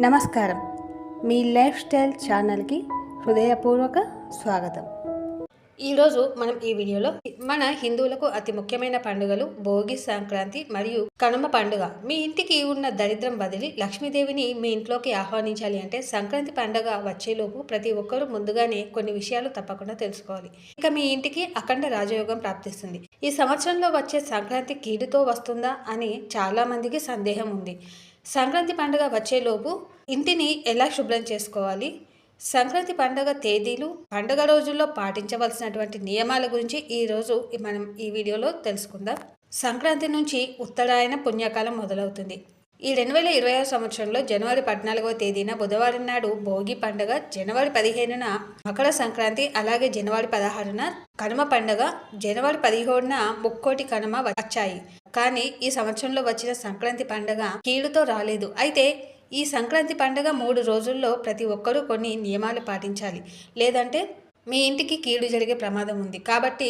నమస్కారం. మీ life style ఛానల్కి హృదయపూర్వక స్వాగతం. ఈరోజు మనం ఈ వీడియోలో మన హిందువులకు అతి ముఖ్యమైన పండుగలు భోగి సంక్రాంతి మరియు కనుమ పండుగ. మీ ఇంటికి ఉన్న దరిద్రం వదిలి లక్ష్మీదేవిని మీ ఇంట్లోకి ఆహ్వానించాలి అంటే సంక్రాంతి పండుగ వచ్చేలోపు ప్రతి ఒక్కరూ ముందుగానే కొన్ని విషయాలు తప్పకుండా తెలుసుకోవాలి. ఇక మీ ఇంటికి అఖండ రాజయోగం ప్రాప్తిస్తుంది. ఈ సంవత్సరంలో వచ్చే సంక్రాంతి కీడుతో వస్తుందా అని చాలా మందికి సందేహం ఉంది. సంక్రాంతి పండుగ వచ్చేలోపు ఇంటిని ఎలా శుభ్రం చేసుకోవాలి? సంక్రాంతి పండుగ తేదీలు పండుగ రోజుల్లో పాటించవలసినటువంటి నియమాల గురించి ఈరోజు మనం ఈ వీడియోలో తెలుసుకుందాం. సంక్రాంతి నుంచి ఉత్తరాయణ పుణ్యకాలం మొదలవుతుంది. ఈ రెండు వేల ఇరవై సంవత్సరంలో జనవరి పద్నాలుగవ తేదీన బుధవారం నాడు భోగి పండుగ జనవరి పదిహేనున మకర సంక్రాంతి అలాగే జనవరి పదహారున కనుమ పండుగ జనవరి పదిహేడున ముక్కోటి కనుమ వచ్చాయి. కానీ ఈ సంవత్సరంలో వచ్చిన సంక్రాంతి పండుగ కీడుతో రాలేదు. అయితే ఈ సంక్రాంతి పండుగ మూడు రోజుల్లో ప్రతి ఒక్కరూ కొన్ని నియమాలు పాటించాలి. లేదంటే మీ ఇంటికి కీడు జరిగే ప్రమాదం ఉంది. కాబట్టి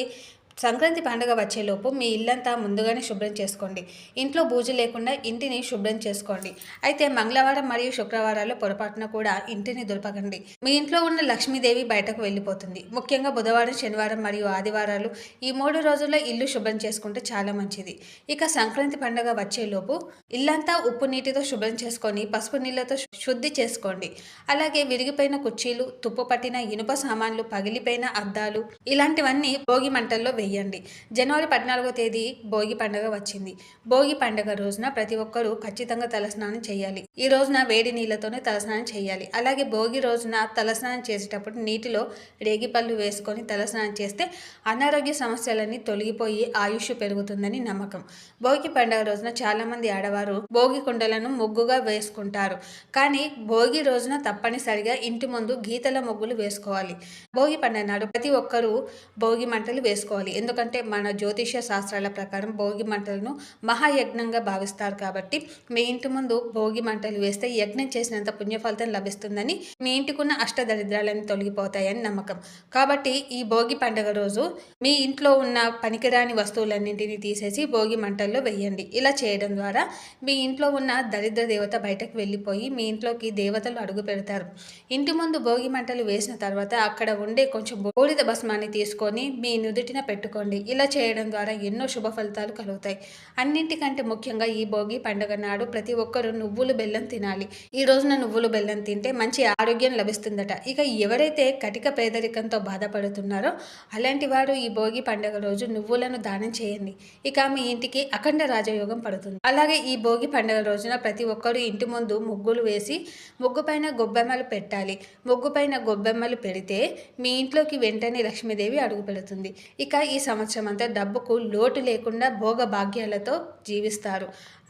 సంక్రాంతి పండుగ వచ్చేలోపు మీ ఇల్లంతా ముందుగానే శుభ్రం చేసుకోండి. ఇంట్లో బూజ లేకుండా ఇంటిని శుభ్రం చేసుకోండి. అయితే మంగళవారం మరియు శుక్రవారాల్లో పొరపాటున కూడా ఇంటిని దులపకండి. మీ ఇంట్లో ఉన్న లక్ష్మీదేవి బయటకు వెళ్ళిపోతుంది. ముఖ్యంగా బుధవారం శనివారం మరియు ఆదివారాలు ఈ మూడు రోజుల్లో ఇల్లు శుభ్రం చేసుకుంటే చాలా మంచిది. ఇక సంక్రాంతి పండుగ వచ్చేలోపు ఇల్లంతా ఉప్పు నీటితో శుభ్రం చేసుకొని పసుపు నీళ్ళతో శుద్ధి చేసుకోండి. అలాగే విరిగిపోయిన కుర్చీలు తుప్పు పట్టిన ఇనుప సామాన్లు పగిలిపోయిన అద్దాలు ఇలాంటివన్నీ భోగి మంటల్లో చెయ్యండి జనవరి పద్నాలుగో తేదీ భోగి పండుగ వచ్చింది. భోగి పండుగ రోజున ప్రతి ఒక్కరూ ఖచ్చితంగా తలస్నానం చేయాలి. ఈ రోజున వేడి నీళ్ళతోనే తలస్నానం చేయాలి. అలాగే భోగి రోజున తలస్నానం చేసేటప్పుడు నీటిలో రేగిపళ్ళు వేసుకొని తలస్నానం చేస్తే అనారోగ్య సమస్యలన్నీ తొలగిపోయి ఆయుష్ పెరుగుతుందని నమ్మకం. భోగి పండుగ రోజున చాలామంది ఆడవారు భోగి కుండలను ముగ్గుగా వేసుకుంటారు. కానీ భోగి రోజున తప్పనిసరిగా ఇంటి ముందు గీతల ముగ్గులు వేసుకోవాలి. భోగి పండుగ నాడు ప్రతి ఒక్కరూ భోగి మంటలు వేసుకోవాలి. ఎందుకంటే మన జ్యోతిష శాస్త్రాల ప్రకారం భోగి మంటలను మహాయజ్ఞంగా భావిస్తారు కాబట్టి మీ ఇంటి ముందు భోగి మంటలు వేస్తే యజ్ఞం చేసినంత పుణ్యఫలితం లభిస్తుందని మీ ఇంటికున్న అష్టదరిద్రాలని తొలగిపోతాయని నమ్మకం. కాబట్టి ఈ భోగి పండుగ రోజు మీ ఇంట్లో ఉన్న పనికిరాని వస్తువులన్నింటినీ తీసేసి భోగి మంటల్లో వేయండి. ఇలా చేయడం ద్వారా మీ ఇంట్లో ఉన్న దరిద్ర దేవత బయటకు వెళ్ళిపోయి మీ ఇంట్లోకి దేవతలు అడుగు పెడతారు. ఇంటి ముందు భోగి మంటలు వేసిన తర్వాత అక్కడ ఉండే కొంచెం బూడిద భస్మాన్ని తీసుకొని మీ నుదుటిన పెట్టుకోండి ఇలా చేయడం ద్వారా ఎన్నో శుభ ఫలితాలు కలుగుతాయి. అన్నింటికంటే ముఖ్యంగా ఈ భోగి పండుగ నాడు ప్రతి ఒక్కరూ నువ్వులు బెల్లం తినాలి. ఈ రోజున నువ్వులు బెల్లం తింటే మంచి ఆరోగ్యం లభిస్తుందట. ఇక ఎవరైతే కటిక పేదరికంతో బాధపడుతున్నారో అలాంటి వారు ఈ భోగి పండుగ రోజు నువ్వులను దానం చేయండి. ఇక మీ ఇంటికి అఖండ రాజయోగం పడుతుంది. అలాగే ఈ భోగి పండుగ రోజున ప్రతి ఒక్కరూ ఇంటి ముందు ముగ్గులు వేసి ముగ్గు పైన గొబ్బెమ్మలు పెట్టాలి. ముగ్గు పైన గొబ్బెమ్మలు పెడితే మీ ఇంట్లోకి వెంటనే లక్ష్మీదేవి అడుగు పెడుతుంది. ఇక ఈ సంవత్సరం అంతా డబ్బుకు లోటు లేకుండా భోగ భాగ్యాలతో జీవిస్తారు.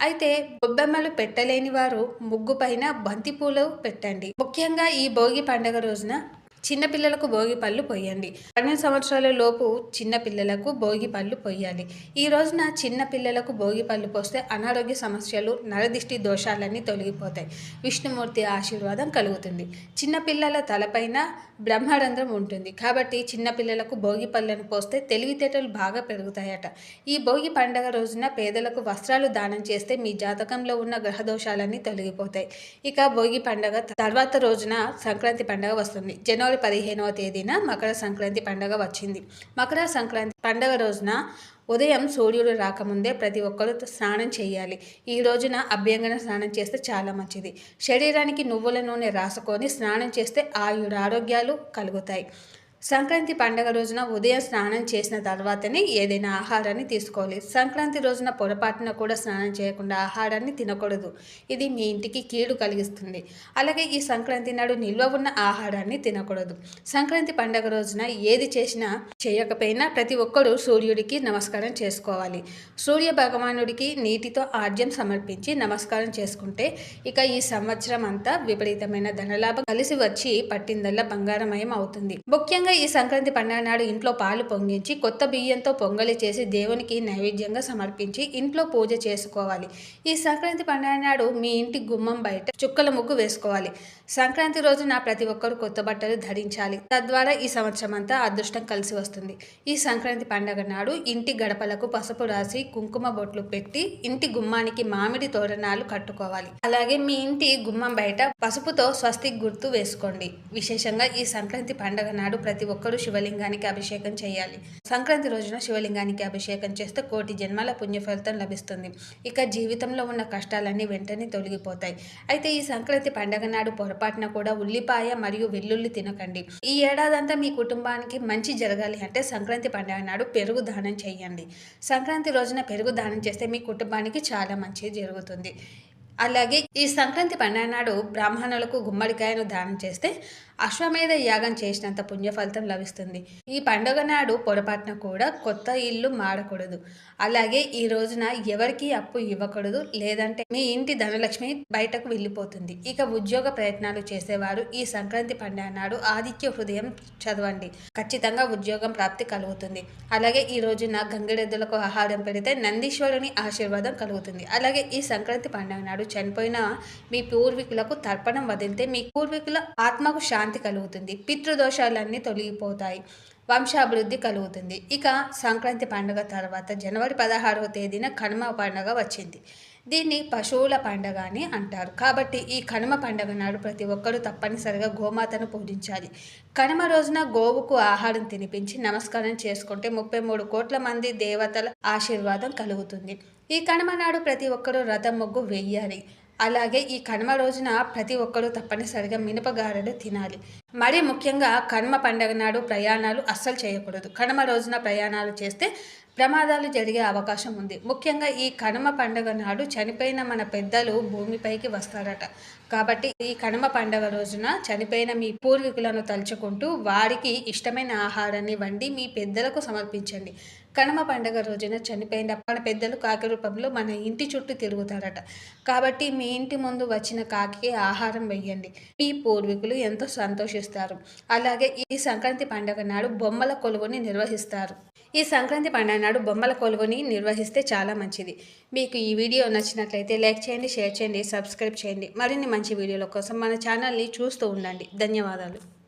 అయితే బొబ్బెమ్మలు పెట్టలేని వారు ముగ్గు పైన బంతిపూలు పెట్టండి. ముఖ్యంగా ఈ భోగి పండుగ రోజున చిన్నపిల్లలకు భోగి పళ్ళు పొయ్యండి. పన్నెండు సంవత్సరాల లోపు చిన్నపిల్లలకు భోగి పళ్ళు పొయ్యాలి. ఈ రోజున చిన్నపిల్లలకు భోగి పళ్ళు పోస్తే అనారోగ్య సమస్యలు నరదిష్టి దోషాలన్నీ తొలగిపోతాయి. విష్ణుమూర్తి ఆశీర్వాదం కలుగుతుంది. చిన్నపిల్లల తలపైన బ్రహ్మరంధ్రం ఉంటుంది. కాబట్టి చిన్నపిల్లలకు భోగి పళ్ళను పోస్తే తెలివితేటలు బాగా పెరుగుతాయట. ఈ భోగి పండగ రోజున పేదలకు వస్త్రాలు దానం చేస్తే మీ జాతకంలో ఉన్న గ్రహ దోషాలన్నీ తొలగిపోతాయి. ఇక భోగి పండగ తర్వాత రోజున సంక్రాంతి పండగ వస్తుంది. జనవరి ఫిబ్రవరి పదిహేనవ తేదీన మకర సంక్రాంతి పండగ వచ్చింది. మకర సంక్రాంతి పండగ రోజున ఉదయం సూర్యుడు రాకముందే ప్రతి ఒక్కరూ స్నానం చేయాలి. ఈ రోజున అభ్యంగన స్నానం చేస్తే చాలా మంచిది. శరీరానికి నువ్వుల నూనె రాసుకొని స్నానం చేస్తే ఆయుర ఆరోగ్యాలు కలుగుతాయి. సంక్రాంతి పండగ రోజున ఉదయం స్నానం చేసిన తర్వాతనే ఏదైనా ఆహారాన్ని తీసుకోవాలి. సంక్రాంతి రోజున పొరపాటున కూడా స్నానం చేయకుండా ఆహారాన్ని తినకూడదు. ఇది మీ ఇంటికి కీడు కలిగిస్తుంది. అలాగే ఈ సంక్రాంతి నాడు నిల్వ ఉన్న ఆహారాన్ని తినకూడదు. సంక్రాంతి పండగ రోజున ఏది చేసినా చేయకపోయినా ప్రతి ఒక్కరూ సూర్యుడికి నమస్కారం చేసుకోవాలి. సూర్య భగవానుడికి నీటితో ఆర్జ్యం సమర్పించి నమస్కారం చేసుకుంటే ఇక ఈ సంవత్సరం అంతా విపరీతమైన ధనలాభం కలిసి వచ్చి పట్టిందల్లా బంగారమయం అవుతుంది. ముఖ్యంగా ముఖ్యంగా ఈ సంక్రాంతి పండుగ నాడు ఇంట్లో పాలు పొంగించి కొత్త బియ్యంతో పొంగలి చేసి దేవునికి నైవేద్యంగా సమర్పించి ఇంట్లో పూజ చేసుకోవాలి. ఈ సంక్రాంతి పండుగ నాడు మీ ఇంటి గుమ్మం బయట చుక్కల ముగ్గు వేసుకోవాలి. సంక్రాంతి రోజున ప్రతి ఒక్కరు కొత్త బట్టలు ధరించాలి. తద్వారా ఈ సంవత్సరం అంతా అదృష్టం కలిసి వస్తుంది. ఈ సంక్రాంతి పండుగ నాడు ఇంటి గడపలకు పసుపు రాసి కుంకుమ బొట్లు పెట్టి ఇంటి గుమ్మానికి మామిడి తోరణాలు కట్టుకోవాలి. అలాగే మీ ఇంటి గుమ్మం బయట పసుపుతో స్వస్తిక్ గుర్తు వేసుకోండి. విశేషంగా ఈ సంక్రాంతి పండుగ నాడు ప్రతి ప్రతి ఒక్కరూ శివలింగానికి అభిషేకం చేయాలి. సంక్రాంతి రోజున శివలింగానికి అభిషేకం చేస్తే కోటి జన్మల పుణ్య ఫలితం లభిస్తుంది. ఇక జీవితంలో ఉన్న కష్టాలన్నీ వెంటనే తొలగిపోతాయి. అయితే ఈ సంక్రాంతి పండగ నాడు పొరపాటున కూడా ఉల్లిపాయ మరియు వెల్లుల్లి తినకండి. ఈ ఏడాదంతా మీ కుటుంబానికి మంచి జరగాలి అంటే సంక్రాంతి పండగ నాడు పెరుగు దానం చేయండి. సంక్రాంతి రోజున పెరుగు దానం చేస్తే మీ కుటుంబానికి చాలా మంచి జరుగుతుంది. అలాగే ఈ సంక్రాంతి పండుగ నాడు బ్రాహ్మణులకు గుమ్మడికాయను దానం చేస్తే అశ్వమేధ యాగం చేసినంత పుణ్య ఫలితం లభిస్తుంది. ఈ పండుగ నాడు పొరపాటున కూడా కొత్త ఇల్లు మాడకూడదు అలాగే ఈ రోజున ఎవరికి అప్పు ఇవ్వకూడదు. లేదంటే మీ ఇంటి ధనలక్ష్మి బయటకు వెళ్ళిపోతుంది. ఇక ఉద్యోగ ప్రయత్నాలు చేసేవారు ఈ సంక్రాంతి పండుగ నాడు ఆదిత్య హృదయం చదవండి. ఖచ్చితంగా ఉద్యోగం ప్రాప్తి కలుగుతుంది. అలాగే ఈ రోజున గంగిరెద్దులకు ఆహారం పెడితే నందీశ్వరుని ఆశీర్వాదం కలుగుతుంది. అలాగే ఈ సంక్రాంతి పండుగ నాడు చనిపోయిన మీ పూర్వీకులకు తర్పణం వదిలితే మీ పూర్వీకుల ఆత్మకు శాంతి కలుగుతుంది పితృదోషాలన్నీ తొలగిపోతాయి వంశాభివృద్ధి కలుగుతుంది. ఇక సంక్రాంతి పండుగ తర్వాత జనవరి పదహారవ తేదీన కనుమ పండుగ వచ్చింది. దీన్ని పశువుల పండుగ అని అంటారు. కాబట్టి ఈ కనుమ పండుగ నాడు ప్రతి ఒక్కరూ తప్పనిసరిగా గోమాతను పూజించాలి. కనుమ రోజున గోవుకు ఆహారం తినిపించి నమస్కారం చేసుకుంటే ముప్పై మూడు కోట్ల మంది దేవతల ఆశీర్వాదం కలుగుతుంది. ఈ కనుమ నాడు ప్రతి ఒక్కరూ రథం ముగ్గు వెయ్యాలి అలాగే ఈ కనుమ రోజున ప్రతి ఒక్కరూ తప్పనిసరిగా మినపగారెలు తినాలి. మరీ ముఖ్యంగా కనుమ పండగ నాడు ప్రయాణాలు అస్సలు చేయకూడదు. కనుమ రోజున ప్రయాణాలు చేస్తే ప్రమాదాలు జరిగే అవకాశం ఉంది. ముఖ్యంగా ఈ కనుమ పండగ నాడు చనిపోయిన మన పెద్దలు భూమిపైకి వస్తారట. కాబట్టి ఈ కనుమ పండగ రోజున చనిపోయిన మీ పూర్వీకులను తలుచుకుంటూ వారికి ఇష్టమైన ఆహారాన్ని వండి మీ పెద్దలకు సమర్పించండి. కనుమ పండగ రోజున చనిపోయిన మన పెద్దలు కాకి రూపంలో మన ఇంటి చుట్టూ తిరుగుతారట. కాబట్టి మీ ఇంటి ముందు వచ్చిన కాకి ఆహారం వెయ్యండి. మీ పూర్వీకులు ఎంతో సంతోషిస్తారు. అలాగే ఈ సంక్రాంతి పండగ నాడు బొమ్మల కొలువుని నిర్వహిస్తారు. ఈ సంక్రాంతి పండుగ నాడు బొమ్మల కొలువుని నిర్వహిస్తే చాలా మంచిది. మీకు ఈ వీడియో నచ్చినట్లయితే లైక్ చేయండి షేర్ చేయండి సబ్స్క్రైబ్ చేయండి. మరిన్ని మంచి వీడియోల కోసం మన ఛానల్ని చూస్తూ ఉండండి. ధన్యవాదాలు.